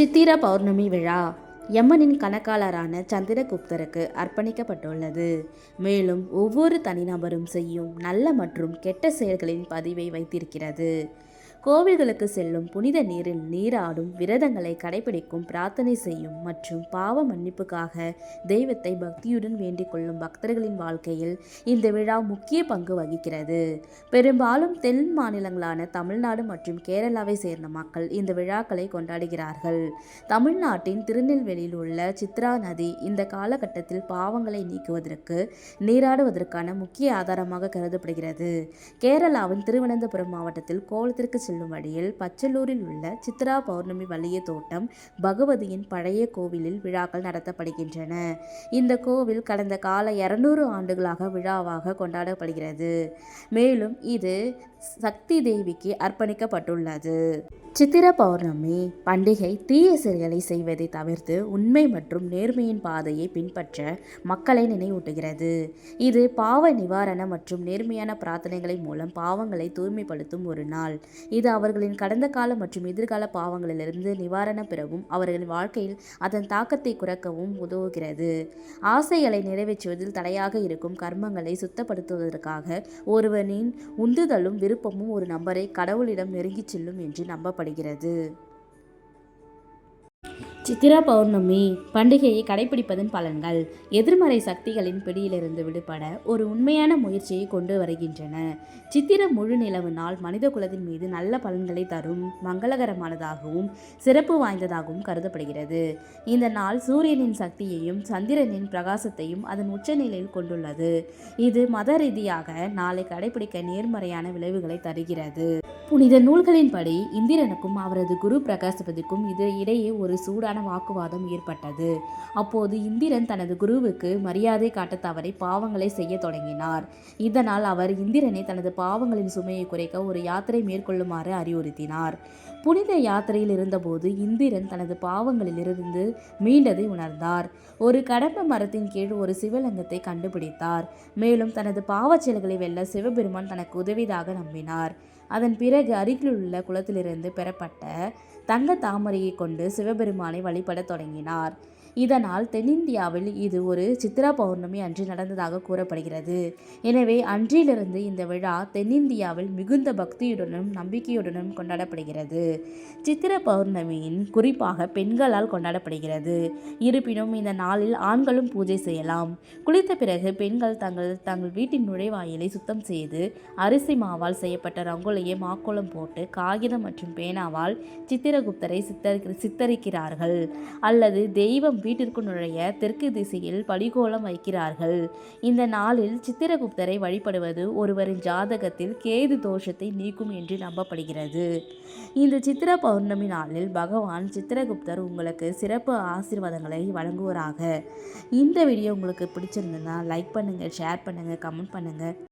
சித்திர பௌர்ணமி விழா யமனின் கணக்காளரான சந்திரகுப்தருக்கு அர்ப்பணிக்கப்பட்டுள்ளது. மேலும் ஒவ்வொரு தனிநபரும் செய்யும் நல்ல மற்றும் கெட்ட செயல்களின் பதிவை வைத்திருக்கிறது. கோவில்களுக்கு செல்லும் புனித நீரில் நீராடும் விரதங்களை கடைபிடிக்கும் பிரார்த்தனை செய்யும் மற்றும் பாவ மன்னிப்புக்காக தெய்வத்தை பக்தியுடன் வேண்டிக் கொள்ளும் பக்தர்களின் வாழ்க்கையில் இந்த விழா முக்கிய பங்கு வகிக்கிறது. பெரும்பாலும் தென் மாநிலங்களான தமிழ்நாடு மற்றும் கேரளாவை சேர்ந்த மக்கள் இந்த விழாக்களை கொண்டாடுகிறார்கள். தமிழ்நாட்டின் திருநெல்வேலியில் உள்ள சித்ரா நதி இந்த காலகட்டத்தில் பாவங்களை நீக்குவதற்கு நீராடுவதற்கான முக்கிய ஆதாரமாக கருதப்படுகிறது. கேரளாவின் திருவனந்தபுரம் மாவட்டத்தில் கோலத்திற்கு செல்லும் வழியில் பச்சலூரில் உள்ள சித்ரா பௌர்ணமி வலிய தோட்டம் பகவதியின் பழைய கோவிலில் விழாக்கள் நடத்தப்படுகின்றன. இந்த கோவில் கடந்த கால இரநூறு ஆண்டுகளாக விழாவாக கொண்டாடப்படுகிறது. மேலும் இது சக்தி தேவிக்கு அர்ப்பணிக்கப்பட்டுள்ளது. சித்திர பௌர்ணமி பண்டிகை தீய செயல்களை செய்வதை தவிர்த்து உண்மை மற்றும் நேர்மையின் பாதையை பின்பற்ற மக்களை நினைவூட்டுகிறது. இது பாவ நிவாரண மற்றும் நேர்மையான பிரார்த்தனைகளை மூலம் பாவங்களை தூய்மைப்படுத்தும் ஒரு நாள். இது அவர்களின் கடந்த கால மற்றும் எதிர்கால பாவங்களிலிருந்து நிவாரணம் பெறவும் அவர்களின் வாழ்க்கையில் அதன் தாக்கத்தை குறைக்கவும் உதவுகிறது. ஆசைகளை நிறைவேற்றுவதில் தடையாக இருக்கும் கர்மங்களை சுத்தப்படுத்துவதற்காக ஒருவனின் உந்துதலும் விருப்பமும் ஒரு நபரை கடவுளிடம் நெருங்கிச் செல்லும் என்று நம்பப்படுகிறது. சித்திரா பௌர்ணமி பண்டிகையை கடைபிடிப்பதன் பலன்கள் எதிர்மறை சக்திகளின் பிடியிலிருந்து விடுபட ஒரு உண்மையான முயற்சியை கொண்டு வருகின்றன. சித்திர முழு நிலவு நாள் மனித குலத்தின் மீது நல்ல பலன்களை தரும் மங்களகரமானதாகவும் சிறப்பு வாய்ந்ததாகவும் கருதப்படுகிறது. இந்த நாள் சூரியனின் சக்தியையும் சந்திரனின் பிரகாசத்தையும் அதன் உச்சநிலையில் கொண்டுள்ளது. இது மத ரீதியாக நாளை கடைபிடிக்க நேர்மறையான விளைவுகளை தருகிறது. புனித நூல்களின்படி இந்திரனுக்கும் அவரது குரு பிரகாசபதிக்கும் இது இடையே ஒரு சூடான வாக்குவாதம் ஏற்பட்டது. அப்போது இந்திரன் தனது குருவுக்கு மரியாதை காட்ட தவறி பாவங்களை செய்ய தொடங்கினார். இதனால் அவர் இந்திரனை தனது பாவங்களின் சுமையை குறைக்க ஒரு யாத்திரை மேற்கொள்ளுமாறு அறிவுறுத்தினார். புனித யாத்திரையில் இருந்தபோது இந்திரன் தனது பாவங்களிலிருந்து மீண்டதை உணர்ந்தார். ஒரு கடம்ப மரத்தின் கீழ் ஒரு சிவலிங்கத்தை கண்டுபிடித்தார். மேலும் தனது பாவச் செயல்களை வெல்ல சிவபெருமான் தனக்கு உதவியதாக நம்பினார். அதன் பிறகு அருகிலுள்ள குளத்திலிருந்து பெறப்பட்ட தங்க தாமரையை கொண்டு சிவபெருமானை வழிபடத் தொடங்கினார். இதனால் தென்னிந்தியாவில் இது ஒரு சித்ரா பௌர்ணமி அன்று நடந்ததாக கூறப்படுகிறது. எனவே அன்றிலிருந்து இந்த விழா தென்னிந்தியாவில் மிகுந்த பக்தியுடனும் நம்பிக்கையுடனும் கொண்டாடப்படுகிறது. சித்திர பௌர்ணமியின் குறிப்பாக பெண்களால் கொண்டாடப்படுகிறது. இருப்பினும் இந்த நாளில் ஆண்களும் பூஜை செய்யலாம். குளித்த பிறகு பெண்கள் தங்கள் தங்கள் வீட்டின் நுழைவாயிலை சுத்தம் செய்து அரிசி மாவால் செய்யப்பட்ட ரங்கோலியை மாக்கோலம் போட்டு காகிதம் மற்றும் பேனாவால் சித்திரகுப்தரை சித்தரி சித்தரிக்கிறார்கள். அல்லது தெய்வம் வீட்டிற்கு நுழைய தெற்கு திசையில் பலிகோலம் வைக்கிறார்கள். இந்த நாளில் சித்திரகுப்தரை வழிபடுவது ஒருவரின் ஜாதகத்தில் கேது தோஷத்தை நீக்கும் என்று நம்பப்படுகிறது. இந்த சித்திர பௌர்ணமி நாளில் பகவான் சித்திரகுப்தர் உங்களுக்கு சிறப்பு ஆசீர்வாதங்களை வழங்குவராக. இந்த வீடியோ உங்களுக்கு பிடிச்சிருந்ததுன்னா லைக் பண்ணுங்கள் ஷேர் பண்ணுங்கள் கமெண்ட் பண்ணுங்கள்